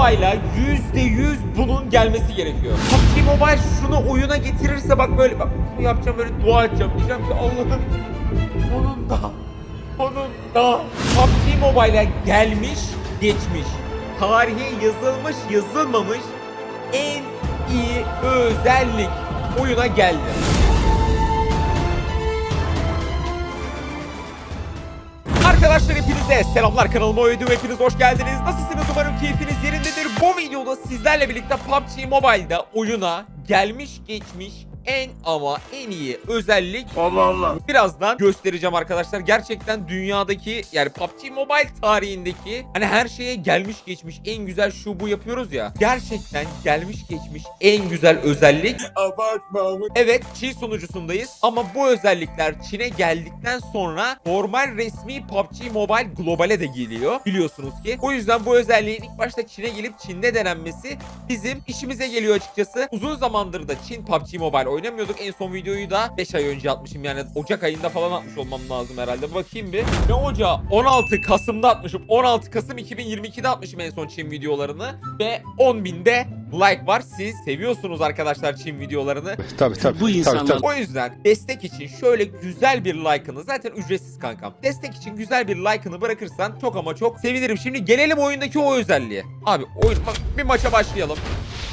Mobile'a %100 bunun gelmesi gerekiyor. PUBG Mobile şunu oyuna getirirse bak böyle bak yapacağım böyle dua edeceğim. Diyeceğim ki Allah'ım onun da onun da PUBG Mobile'a gelmiş geçmiş. Tarihe yazılmış yazılmamış en iyi özellik oyuna geldi. Arkadaşlar hepinize selamlar kanalıma ödüm hepiniz hoş geldiniz. Nasılsınız umarım keyfiniz. Bu videoda sizlerle birlikte PUBG Mobile'da oyuna gelmiş geçmiş en ama en iyi özellik Allah Allah. birazdan göstereceğim arkadaşlar. Gerçekten dünyadaki yani PUBG Mobile tarihindeki hani her şeye gelmiş geçmiş en güzel şu bu yapıyoruz ya. Gerçekten gelmiş geçmiş en güzel özellik Abartma ama. Evet Çin sunucusundayız ama bu özellikler Çin'e geldikten sonra normal resmi PUBG Mobile globale de geliyor biliyorsunuz ki. O yüzden bu özelliğin ilk başta Çin'e gelip Çin'de denenmesi bizim işimize geliyor açıkçası. Uzun zamandır da Çin PUBG Mobile oynamıyorduk. En son videoyu da 5 ay önce atmışım yani Ocak ayında falan atmış olmam lazım herhalde. Bakayım bir. Ne Ocağı? 16 Kasım'da atmışım. 16 Kasım 2022'de atmışım en son Çin videolarını ve 10 binde like var. Siz seviyorsunuz arkadaşlar Çin videolarını. Tabii tabii. Bu insanlar- Tabii, tabii. O yüzden destek için şöyle güzel bir like'ını zaten ücretsiz kankam. Destek için güzel bir like'ını bırakırsan çok ama çok sevinirim. Şimdi gelelim oyundaki o özelliğe. Abi oyun bak bir maça başlayalım.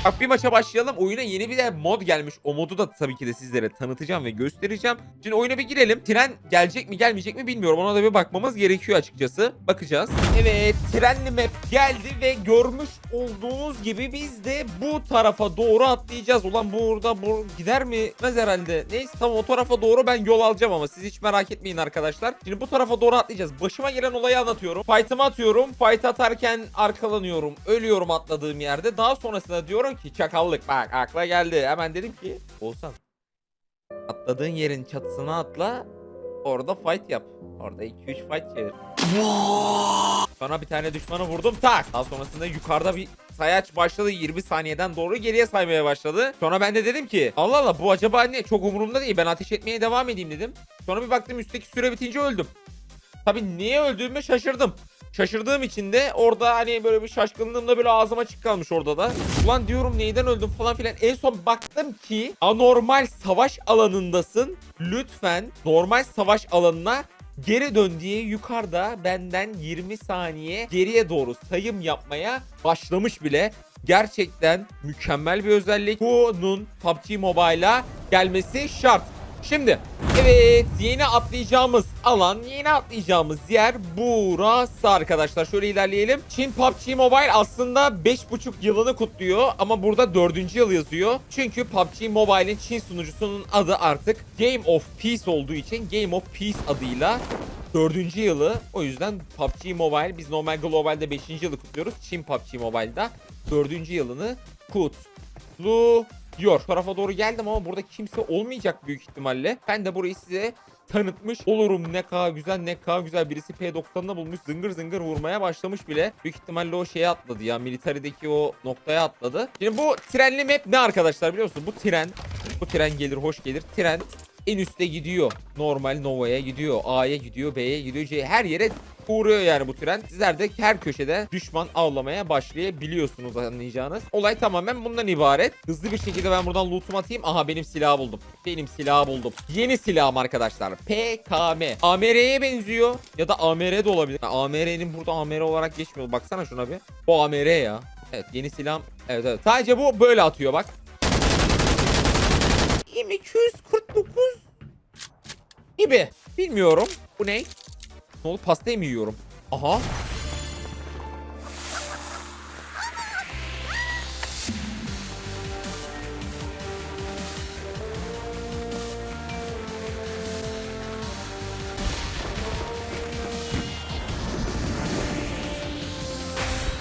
Bak bir maça başlayalım. Oyuna yeni bir de mod gelmiş. O modu da tabii ki de sizlere tanıtacağım ve göstereceğim. Şimdi oyuna bir girelim. Tren gelecek mi gelmeyecek mi bilmiyorum. Ona da bir bakmamız gerekiyor açıkçası. Bakacağız. Evet trenli map geldi ve görmüş olduğunuz gibi biz de bu tarafa doğru atlayacağız. Ulan burada bu gider mi? Gitmez herhalde. Neyse tamam o tarafa doğru ben yol alacağım ama siz hiç merak etmeyin arkadaşlar. Şimdi bu tarafa doğru atlayacağız. Başıma gelen olayı anlatıyorum. Fight'ımı atıyorum. Fight atarken arkalanıyorum. Ölüyorum atladığım yerde. Daha sonrasında diyorum ki çakallık bak akla geldi. Hemen dedim ki Oğuzhan atladığın yerin çatısına atla. Orada fight yap. Orada 2-3 fight çevir. Sonra bir tane düşmanı vurdum tak. Daha sonrasında yukarıda bir sayaç başladı 20 saniyeden doğru geriye saymaya başladı. Sonra ben de dedim ki Allah Allah bu acaba ne çok umurumda değil ben ateş etmeye devam edeyim dedim. Sonra bir baktım üstteki süre bitince öldüm. Tabii niye öldüğümü şaşırdım. Şaşırdığım için de orada hani böyle bir şaşkınlığımda böyle ağzım açık kalmış orada da. Ulan diyorum neyden öldüm falan filan. En son baktım ki anormal savaş alanındasın. Lütfen normal savaş alanına geri dön diye yukarıda benden 20 saniye geriye doğru sayım yapmaya başlamış bile. Gerçekten mükemmel bir özellik. Bunun PUBG Mobile'a gelmesi şart. Şimdi evet yeni atlayacağımız alan yeni atlayacağımız yer burası arkadaşlar. Şöyle ilerleyelim. Çin PUBG Mobile aslında 5,5 yılını kutluyor ama burada 4. yıl yazıyor. Çünkü PUBG Mobile'in Çin sunucusunun adı artık Game of Peace olduğu için Game of Peace adıyla Dördüncü yılı o yüzden PUBG Mobile biz normal globalde 5. yılı kutluyoruz. Çin PUBG Mobile'da dördüncü yılını kutluyor. Bu tarafa doğru geldim ama burada kimse olmayacak büyük ihtimalle. Ben de burayı size tanıtmış olurum. Ne kadar güzel ne kadar güzel birisi P90'da bulmuş zıngır zıngır vurmaya başlamış bile. Büyük ihtimalle o şeye atladı ya militarideki o noktaya atladı. Şimdi bu trenli map ne arkadaşlar biliyor musunuz? Bu tren bu tren gelir hoş gelir. Tren en üste gidiyor. Normal Nova'ya gidiyor. A'ya gidiyor. B'ye gidiyor. C'ye her yere uğruyor yani bu tren. Sizler de her köşede düşman avlamaya başlayabiliyorsunuz anlayacağınız. Olay tamamen bundan ibaret. Hızlı bir şekilde ben buradan loot'umu atayım. Aha benim silahı buldum. Benim silahı buldum. Yeni silahım arkadaşlar. PKM. AMR'ye benziyor. Ya da AMR de olabilir. AMR'nin burada AMR olarak geçmiyor. Baksana şuna bir. Bu AMR ya. Evet yeni silahım. Evet evet. Sadece bu böyle atıyor bak. 249 gibi. Bilmiyorum. Bu ne? Ne oldu? Pastayı mı yiyorum? Aha.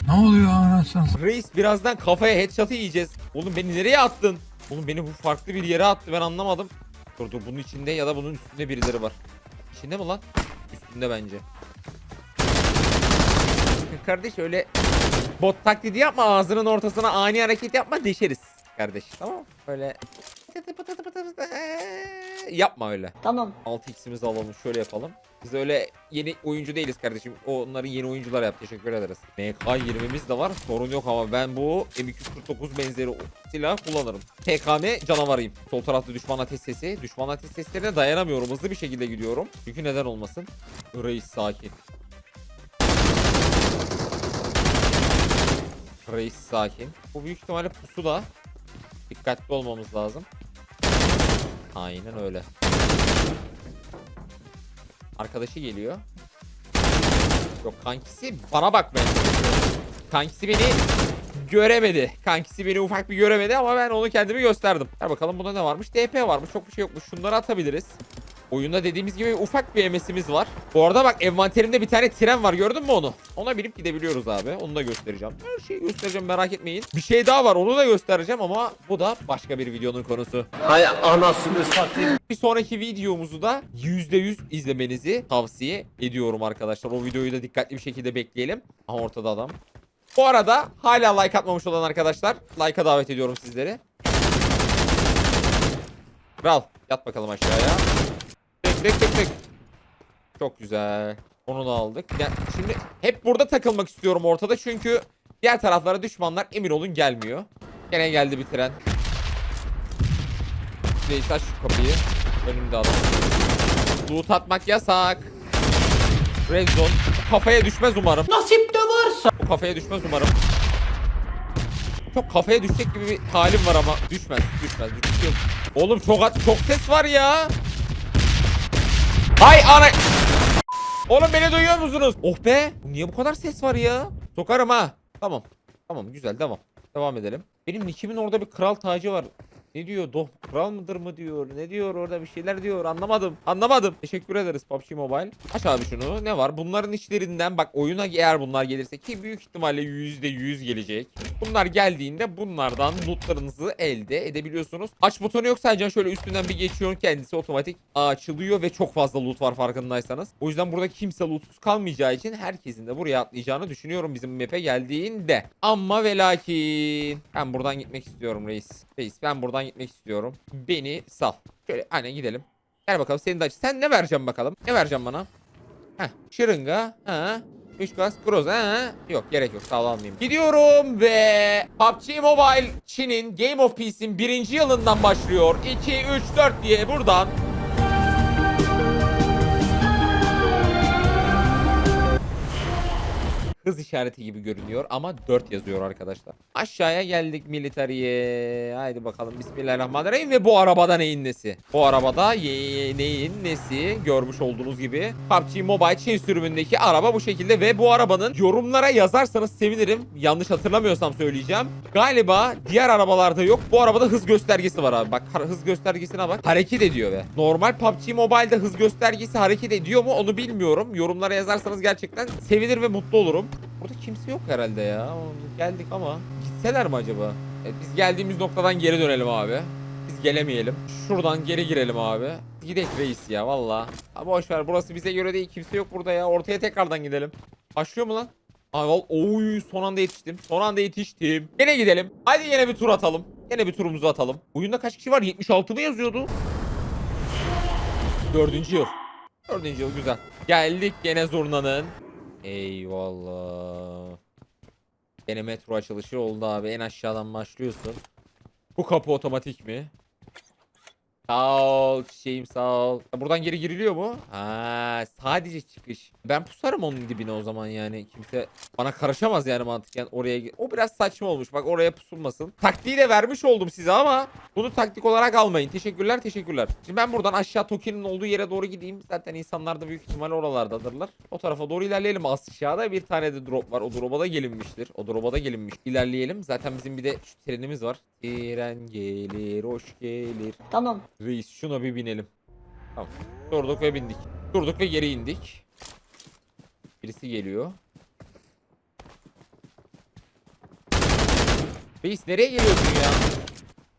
Ne oluyor anasını? Reis birazdan kafaya headshot'ı yiyeceğiz. Oğlum beni nereye attın? Oğlum beni bu farklı bir yere attı ben anlamadım. Dur dur bunun içinde ya da bunun üstünde birileri var. İçinde mi lan? Üstünde bence. Kardeş öyle bot taklidi yapma ağzının ortasına ani hareket yapma deşeriz kardeş. Tamam mı? Yapma öyle. Tamam. 6x'imizi alalım şöyle yapalım. Biz öyle yeni oyuncu değiliz kardeşim. Onların yeni oyuncular yap. Teşekkür ederiz. MK20'miz de var. Sorun yok ama ben bu M249 benzeri silah kullanırım. TKM canavarıyım. Sol tarafta düşman ateş sesi. Düşman ateş seslerine dayanamıyorum. Hızlı bir şekilde gidiyorum. Çünkü neden olmasın? Reis sakin. Reis sakin. Bu büyük ihtimalle pusula. Dikkatli olmamız lazım. Aynen öyle. Arkadaşı geliyor. Yok kankisi bana bakmaya çalışıyor. Kankisi beni göremedi. Kankisi beni ufak bir göremedi ama ben onu kendimi gösterdim. Ver bakalım bunda ne varmış? DP varmış. Çok bir şey yokmuş. Şunları atabiliriz. Oyunda dediğimiz gibi ufak bir MS'imiz var. Bu arada bak envanterimde bir tane tren var gördün mü onu? Ona binip gidebiliyoruz abi. Onu da göstereceğim. Her şeyi göstereceğim merak etmeyin. Bir şey daha var onu da göstereceğim ama bu da başka bir videonun konusu. Hay anasını satayım. Bir sonraki videomuzu da %100 izlemenizi tavsiye ediyorum arkadaşlar. O videoyu da dikkatli bir şekilde bekleyelim. Aha ortada adam. Bu arada hala like atmamış olan arkadaşlar like'a davet ediyorum sizleri. Kral yat bakalım aşağıya. Tek tek tek. Çok güzel. Onu da aldık. Ya şimdi hep burada takılmak istiyorum ortada çünkü diğer taraflara düşmanlar emin olun gelmiyor. Gene geldi bir tren. Reis aç şu kapıyı. Önümde adam. Loot atmak yasak. Red zone. Bu kafaya düşmez umarım. Nasip de varsa. Bu kafaya düşmez umarım. Çok kafaya düşecek gibi bir halim var ama düşmez, düşmez, düşmez. Oğlum çok at, çok ses var ya. Hay ana. Oğlum beni duyuyor musunuz? Oh be. Niye bu kadar ses var ya? Sokarım ha. Tamam. Tamam güzel devam. Devam edelim. Benim nickimin orada bir kral tacı var. Ne diyor? Doh kral mıdır mı diyor? Ne diyor orada bir şeyler diyor. Anlamadım. Anlamadım. Teşekkür ederiz PUBG Mobile. Aç abi şunu. Ne var? Bunların içlerinden bak oyuna eğer bunlar gelirse ki büyük ihtimalle %100 gelecek. Bunlar geldiğinde bunlardan lootlarınızı elde edebiliyorsunuz. Aç butonu yok sadece şöyle üstünden bir geçiyorsun kendisi otomatik açılıyor ve çok fazla loot var farkındaysanız. O yüzden burada kimse lootsuz kalmayacağı için herkesin de buraya atlayacağını düşünüyorum bizim map'e geldiğinde. Ama ve lakin ben buradan gitmek istiyorum reis. Reis ben buradan gitmek istiyorum. Beni sal. Şöyle aynen gidelim. Gel bakalım senin de aç. Sen ne vereceksin bakalım? Ne vereceksin bana? Heh, şırınga. Ha. 3 gaz kroz ha. Yok gerek yok sağ ol almayayım. Gidiyorum ve PUBG Mobile Çin'in Game of Peace'in birinci yılından başlıyor. 2, 3, 4 diye buradan hız işareti gibi görünüyor ama 4 yazıyor arkadaşlar. Aşağıya geldik militariye. Haydi bakalım bismillahirrahmanirrahim ve bu arabada neyin nesi? Bu arabada neyin nesi? Görmüş olduğunuz gibi PUBG Mobile Çin sürümündeki araba bu şekilde ve bu arabanın yorumlara yazarsanız sevinirim. Yanlış hatırlamıyorsam söyleyeceğim. Galiba diğer arabalarda yok. Bu arabada hız göstergesi var abi. Bak hız göstergesine bak. Hareket ediyor ve. Normal PUBG Mobile'de hız göstergesi hareket ediyor mu onu bilmiyorum. Yorumlara yazarsanız gerçekten sevinir ve mutlu olurum. Burada kimse yok herhalde ya. Geldik ama gitseler mi acaba? Evet, biz geldiğimiz noktadan geri dönelim abi. Biz gelemeyelim. Şuradan geri girelim abi. Gidelim reis ya valla. Boş ver burası bize göre değil. Kimse yok burada ya. Ortaya tekrardan gidelim. Başlıyor mu lan? Ay val oy son anda yetiştim. Son anda yetiştim. Yine gidelim. Hadi yine bir tur atalım. Yine bir turumuzu atalım. Oyunda kaç kişi var? 76 mı yazıyordu? Dördüncü yıl. Dördüncü yıl güzel. Geldik gene zurnanın. Eyvallah. Gene metro açılışı oldu abi. En aşağıdan başlıyorsun. Bu kapı otomatik mi? Sağ ol çiçeğim sağ. Buradan geri giriliyor mu? Ha, sadece çıkış. Ben pusarım onun dibine o zaman yani. Kimse bana karışamaz yani mantıken oraya. O biraz saçma olmuş. Bak oraya pusulmasın. Taktiği de vermiş oldum size ama bunu taktik olarak almayın. Teşekkürler teşekkürler. Şimdi ben buradan aşağı Toki'nin olduğu yere doğru gideyim. Zaten insanlar da büyük ihtimalle oralardadırlar. O tarafa doğru ilerleyelim. Aşağıda bir tane de drop var. O drop'a da gelinmiştir. O drop'a da gelinmiş. İlerleyelim. Zaten bizim bir de şu trenimiz var. Tren gelir, hoş gelir. Tamam. Reis şuna bir binelim. Tamam. Durduk ve bindik. Durduk ve geri indik. Birisi geliyor. Reis nereye geliyorsun ya?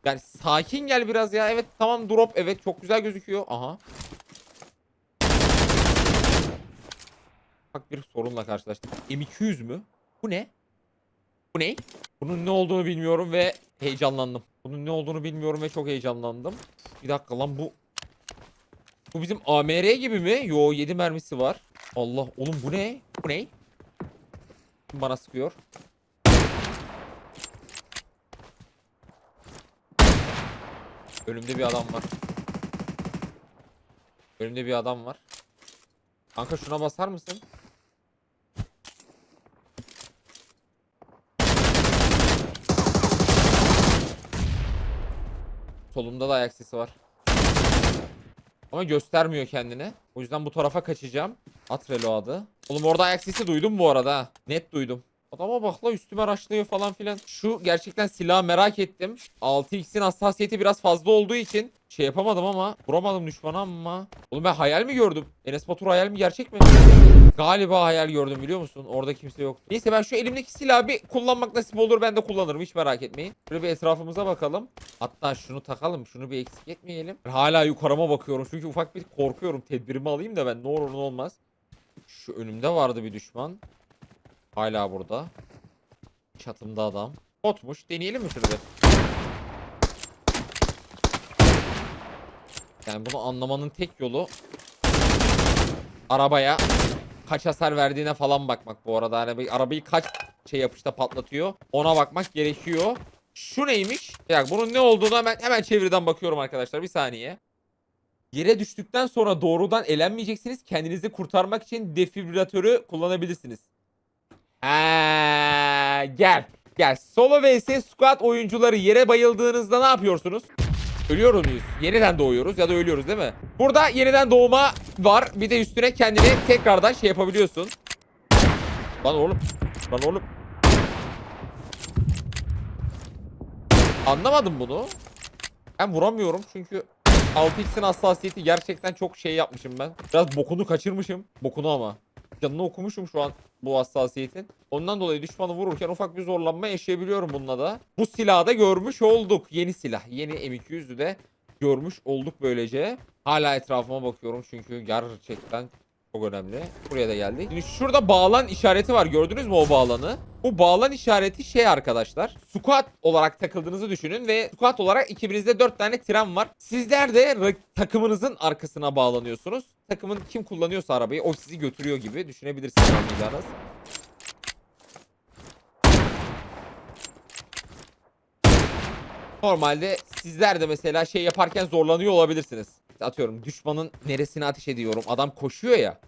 Yani sakin gel biraz ya. Evet tamam drop. Evet çok güzel gözüküyor. Aha. Bak bir sorunla karşılaştık. M200 mü? Bu ne? Bu ne? Bunun ne olduğunu bilmiyorum ve heyecanlandım. Bunun ne olduğunu bilmiyorum ve çok heyecanlandım. Bir dakika lan bu... Bu bizim AMR gibi mi? Yo 7 mermisi var. Allah oğlum bu ne? Bu ne? Kim Bana sıkıyor. Önümde bir adam var. Önümde bir adam var. Kanka şuna basar mısın? Solumda da ayak sesi var. Ama göstermiyor kendini. O yüzden bu tarafa kaçacağım. At reload'ı. Oğlum orada ayak sesi duydum bu arada. Net duydum. Adama bak la üstüme raşlıyor falan filan. Şu gerçekten silahı merak ettim. 6x'in hassasiyeti biraz fazla olduğu için şey yapamadım ama vuramadım düşmana ama. Oğlum ben hayal mi gördüm? Enes Batur hayal mi gerçek mi? Galiba hayal gördüm biliyor musun? Orada kimse yok. Neyse ben şu elimdeki silahı bir kullanmak nasip olur ben de kullanırım hiç merak etmeyin. Şöyle bir etrafımıza bakalım. Hatta şunu takalım şunu bir eksik etmeyelim. Ben hala yukarıma bakıyorum çünkü ufak bir korkuyorum. Tedbirimi alayım da ben ne olur ne olmaz. Şu önümde vardı bir düşman. Hala burada. Çatımda adam. Botmuş. Deneyelim mi bir? Yani bunu anlamanın tek yolu arabaya kaç hasar verdiğine falan bakmak bu arada. Arabayı, arabayı kaç şey yapışta patlatıyor. Ona bakmak gerekiyor. Şu neymiş? Ya bunun ne olduğunu hemen hemen çeviriden bakıyorum arkadaşlar. Bir saniye. Yere düştükten sonra doğrudan elenmeyeceksiniz. Kendinizi kurtarmak için defibrilatörü kullanabilirsiniz. Ha, gel. Gel. Solo vs squad oyuncuları yere bayıldığınızda ne yapıyorsunuz? Ölüyor muyuz? Yeniden doğuyoruz ya da ölüyoruz değil mi? Burada yeniden doğma var. Bir de üstüne kendini tekrardan şey yapabiliyorsun. Lan oğlum. Lan oğlum. Anlamadım bunu. Ben vuramıyorum çünkü 6x'in hassasiyeti gerçekten çok şey yapmışım ben. Biraz bokunu kaçırmışım. Bokunu ama. Canını okumuşum şu an bu hassasiyetin. Ondan dolayı düşmanı vururken ufak bir zorlanma yaşayabiliyorum bununla da. Bu silahı da görmüş olduk. Yeni silah. Yeni M200'ü de görmüş olduk böylece. Hala etrafıma bakıyorum çünkü gerçekten çok önemli. Buraya da geldik. Şimdi şurada bağlan işareti var. Gördünüz mü o bağlanı? Bu bağlan işareti şey arkadaşlar. Squat olarak takıldığınızı düşünün ve squat olarak ekibinizde 4 tane tren var. Sizler de takımınızın arkasına bağlanıyorsunuz. Takımın kim kullanıyorsa arabayı o sizi götürüyor gibi düşünebilirsiniz anlayacağınız. Normalde sizler de mesela şey yaparken zorlanıyor olabilirsiniz. Atıyorum düşmanın neresine ateş ediyorum. Adam koşuyor ya.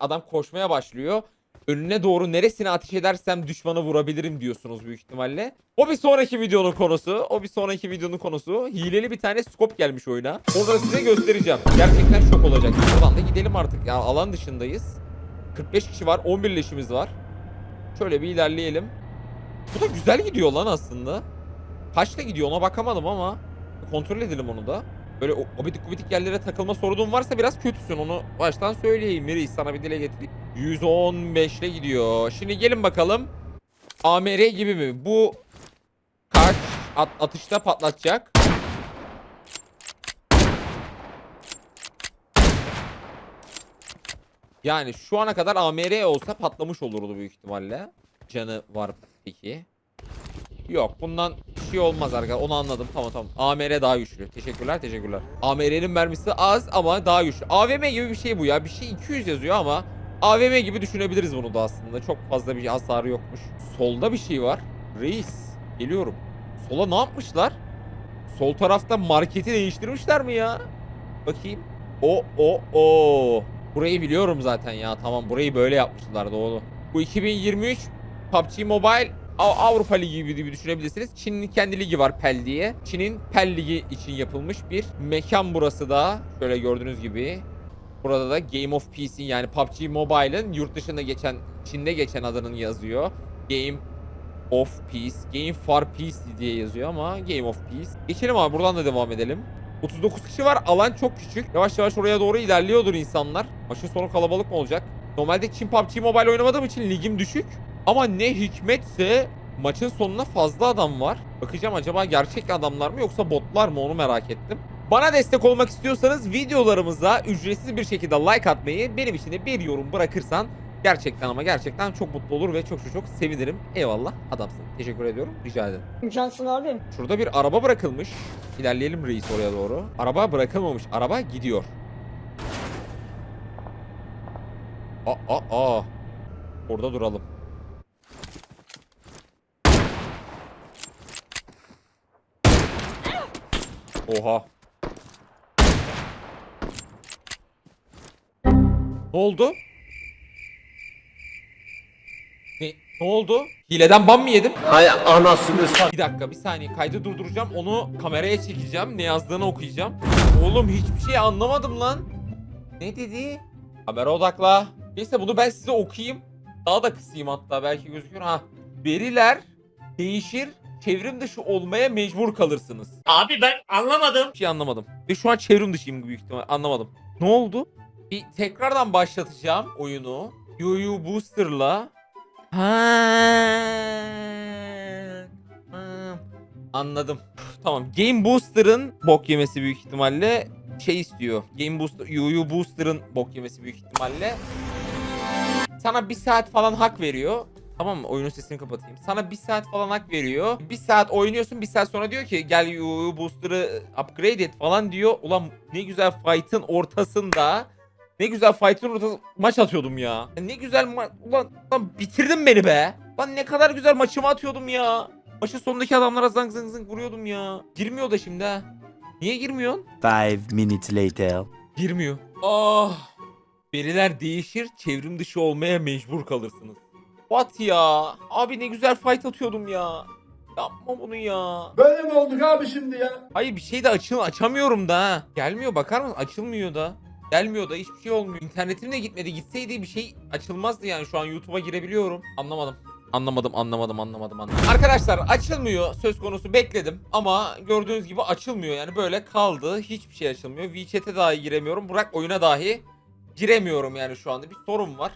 Adam koşmaya başlıyor. Önüne doğru neresine ateş edersem düşmanı vurabilirim diyorsunuz büyük ihtimalle. O bir sonraki videonun konusu. O bir sonraki videonun konusu. Hileli bir tane scope gelmiş oyuna. Orada size göstereceğim. Gerçekten şok olacak. Buradan da gidelim artık. Ya alan dışındayız. 45 kişi var. 11 leşimiz var. Şöyle bir ilerleyelim. Bu da güzel gidiyor lan aslında. Kaçta gidiyor ona bakamadım ama kontrol edelim onu da. Böyle obidik gubidik yerlere takılma sorunun varsa biraz kötüsün onu baştan söyleyeyim. Reis sana bir dile getireyim. 115 ile gidiyor. Şimdi gelin bakalım. AMR gibi mi? Bu kaç at- atışta patlatacak? Yani şu ana kadar AMR olsa patlamış olurdu büyük ihtimalle. Canı var peki. Yok bundan bir şey olmaz arkadaşlar onu anladım tamam tamam. AMR daha güçlü. Teşekkürler teşekkürler. AMR'nin mermisi az ama daha güçlü. AVM gibi bir şey bu ya. Bir şey 200 yazıyor ama AVM gibi düşünebiliriz bunu da aslında. Çok fazla bir hasarı yokmuş. Solda bir şey var. Reis geliyorum. Sola ne yapmışlar? Sol tarafta marketi değiştirmişler mi ya? Bakayım. O o o. Burayı biliyorum zaten ya. Tamam burayı böyle yapmışlar doğru. Bu 2023 PUBG Mobile Avrupa Ligi gibi düşünebilirsiniz. Çin'in kendi ligi var PEL diye. Çin'in PEL Ligi için yapılmış bir mekan burası da. Şöyle gördüğünüz gibi. Burada da Game of Peace'in yani PUBG Mobile'ın yurt dışında geçen, Çin'de geçen adının yazıyor. Game of Peace, Game for Peace diye yazıyor ama Game of Peace. Geçelim abi buradan da devam edelim. 39 kişi var. Alan çok küçük. Yavaş yavaş oraya doğru ilerliyordur insanlar. Maçın sonu kalabalık mı olacak? Normalde Çin PUBG Mobile oynamadığım için ligim düşük. Ama ne hikmetse maçın sonuna fazla adam var. Bakacağım acaba gerçek adamlar mı yoksa botlar mı onu merak ettim. Bana destek olmak istiyorsanız videolarımıza ücretsiz bir şekilde like atmayı, benim için de bir yorum bırakırsan Gerçekten ama gerçekten çok mutlu olur ve çok çok çok sevinirim. Eyvallah adamsın. Teşekkür ediyorum. Rica ederim. Cansın abim. Şurada bir araba bırakılmış. İlerleyelim reis oraya doğru. Araba bırakılmamış. Araba gidiyor. Aa, aa, aa. Orada duralım. Oha. Ne oldu? Ne, ne oldu? Hileden ban mı yedim? Hay anasını satayım. Bir dakika bir saniye kaydı durduracağım onu kameraya çekeceğim ne yazdığını okuyacağım. Oğlum hiçbir şey anlamadım lan. Ne dedi? Kamera odakla. Neyse bunu ben size okuyayım. Daha da kısayım hatta belki gözüküyor. Ha. Veriler değişir çevrim dışı olmaya mecbur kalırsınız. Abi ben anlamadım. Bir şey anlamadım. Ve şu an çevrim dışıyım büyük ihtimal anlamadım. Ne oldu? Bir tekrardan başlatacağım oyunu. Yuyu Booster'la. Ha. ha. Anladım. Tamam. Game Booster'ın bok yemesi büyük ihtimalle şey istiyor. Game Booster, Yuyu Booster'ın bok yemesi büyük ihtimalle. Sana bir saat falan hak veriyor. Tamam mı? Oyunun sesini kapatayım. Sana bir saat falan hak veriyor. Bir saat oynuyorsun. Bir saat sonra diyor ki gel Yuyu Booster'ı upgrade et falan diyor. Ulan ne güzel fight'ın ortasında. Ne güzel fight'ın ortasında maç atıyordum ya. Ne güzel ma- ulan, ulan bitirdin beni be. Lan ne kadar güzel maçımı atıyordum ya. Maçın sonundaki adamlara zang zang zang vuruyordum ya. Girmiyor da şimdi ha. Niye girmiyorsun? Five minutes later. Girmiyor. Ah. Veriler değişir, çevrim dışı olmaya mecbur kalırsınız. What ya? Abi ne güzel fight atıyordum ya. Yapma bunu ya. Böyle mi olduk abi şimdi ya? Hayır bir şey de açıl açamıyorum da ha. Gelmiyor bakar mısın? Açılmıyor da. Gelmiyor da hiçbir şey olmuyor. İnternetim de gitmedi. Gitseydi bir şey açılmazdı yani. Şu an YouTube'a girebiliyorum. Anlamadım. Anlamadım, anlamadım, anlamadım, anlamadım. Arkadaşlar açılmıyor söz konusu bekledim ama gördüğünüz gibi açılmıyor yani böyle kaldı. Hiçbir şey açılmıyor. WeChat'e dahi giremiyorum. Bırak oyuna dahi giremiyorum yani şu anda. Bir sorun var.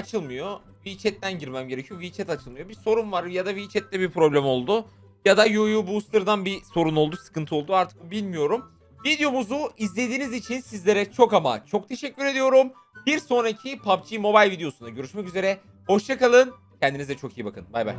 Açılmıyor. WeChat'ten girmem gerekiyor. WeChat açılmıyor. Bir sorun var ya da WeChat'te bir problem oldu. Ya da YoYo Booster'dan bir sorun oldu, sıkıntı oldu artık bilmiyorum. Videomuzu izlediğiniz için sizlere çok ama çok teşekkür ediyorum. Bir sonraki PUBG Mobile videosunda görüşmek üzere. Hoşçakalın. Kendinize çok iyi bakın. Bay bay.